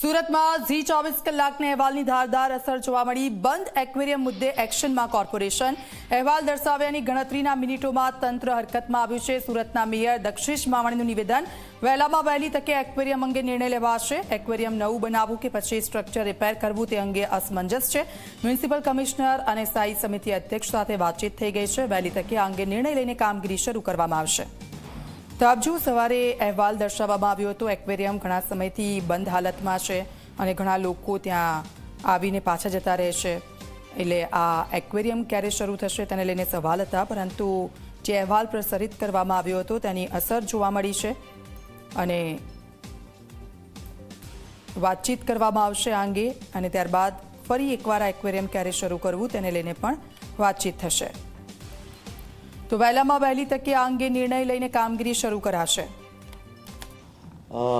સુરતમાં ઝી ચોવીસ કલાકના અહેવાલની ધારદાર અસર જોવા મળી. બંધ એક્વેરિયમ મુદ્દે એક્શનમાં કોર્પોરેશન. અહેવાલ દર્શાવ્યાની ગણતરીના મિનિટોમાં તંત્ર હરકતમાં આવ્યું છે. સુરતના મેયર દક્ષિશ માવાણીનું નિવેદન, વહેલામાં વહેલી તકે એક્વેરિયમ અંગે નિર્ણય લેવાશે. એક્વેરિયમ નવું બનાવવું કે પછી સ્ટ્રક્ચર રિપેર કરવું તે અંગે અસમંજસ છે. મ્યુનિસિપલ કમિશનર અને સ્થાયી સમિતિ અધ્યક્ષ સાથે વાતચીત થઈ ગઈ છે. વહેલી તકે આ અંગે નિર્ણય લઈને કામગીરી શરૂ કરવામાં આવશે. તો આપ સવારે અહેવાલ દર્શાવવામાં આવ્યો હતો, એક્વેરિયમ ઘણા સમયથી બંધ હાલતમાં છે અને ઘણા લોકો ત્યાં આવીને પાછા જતા રહે છે. એટલે આ એક્વેરિયમ ક્યારે શરૂ થશે તેને લઈને સવાલ હતા, પરંતુ જે અહેવાલ પ્રસારિત કરવામાં આવ્યો હતો તેની અસર જોવા મળી છે અને વાતચીત કરવામાં આવશે આ અંગે અને ત્યારબાદ ફરી એકવાર આ એક્વેરિયમ ક્યારે શરૂ કરવું તેને લઈને પણ વાતચીત થશે. તો વહેલામાં વહેલી તકે આ અંગે નિર્ણય લઈને કામગીરી શરૂ કરાશે.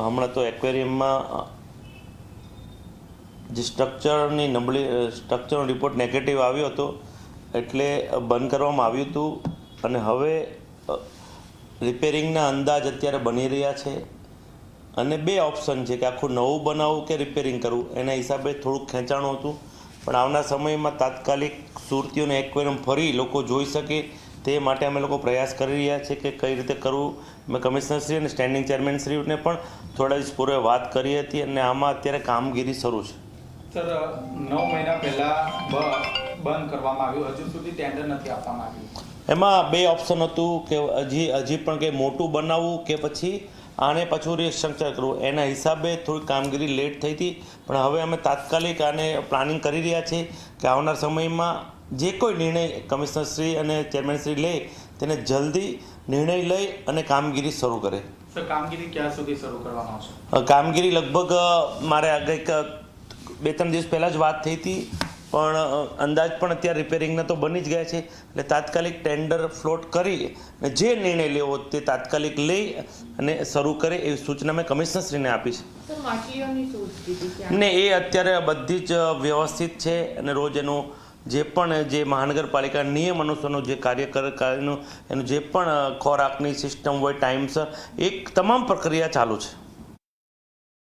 હમણાં તો એક્વેરિયમમાં જે સ્ટ્રક્ચરની નબળી સ્ટ્રક્ચરનો રિપોર્ટ નેગેટિવ આવ્યો હતો, એટલે બંધ કરવામાં આવ્યું હતું, અને હવે રિપેરિંગના અંદાજ અત્યારે બની રહ્યા છે, અને બે ઓપ્શન છે કે આખું નવું બનાવવું કે રિપેરિંગ કરવું, એના હિસાબે થોડુંક ખેંચાણું હતું, પણ આવના સમયમાં તાત્કાલિક સુરતીઓને એક્વેરિયમ ફરી લોકો જોઈ શકે તે માટે અમે લોકો પ્રયાસ કરી રહ્યા છીએ કે કઈ રીતે કરવું. મેં કમિશનરશ્રી અને સ્ટેન્ડિંગ ચેરમેનશ્રીને પણ થોડા દિવસ પૂર્વે વાત કરી હતી અને આમાં અત્યારે કામગીરી શરૂ છે. સર નવ મહિના પહેલા બંધ કરવામાં આવ્યું. હજુ સુધી ટેન્ડર નથી આપવામાં આવ્યું. એમાં બે ઓપ્શન હતું કે હજી હજી પણ કંઈ મોટું બનાવવું કે પછી આને પાછું રિસ્ટ્રક્ચર કરવું. એના હિસાબે થોડી કામગીરી લેટ થઈ હતી. પણ હવે અમે તાત્કાલિક આને પ્લાનિંગ કરી રહ્યા છીએ કે આવનાર સમયમાં જે કોઈ નિર્ણય કમિશનરશ્રી અને ચેરમેનશ્રી લે તેને જલ્દી નિર્ણય લઈ અને કામગીરી શરૂ કરે. કામગીરી ક્યાં સુધી શરૂ કરવામાં આવશે? કામગીરી લગભગ મારે કંઈક બે ત્રણ દિવસ પહેલાં જ વાત થઈ હતી પણ અંદાજ પણ અત્યારે રિપેરિંગના તો બની જ ગયા છે. એટલે તાત્કાલિક ટેન્ડર ફ્લોટ કરી અને જે નિર્ણય લેવો તે તાત્કાલિક લઈ અને શરૂ કરે એવી સૂચના મેં કમિશનરશ્રીને આપી છે. ને એ અત્યારે બધી જ વ્યવસ્થિત છે અને રોજ એનું જે પણ જે મહાનગરપાલિકા નિયમ અનુસારનું જે કાર્ય કર કાર્યનું એનું જે પણ ખોરાકની સિસ્ટમ હોય ટાઈમસર એક તમામ પ્રક્રિયા ચાલુ છે.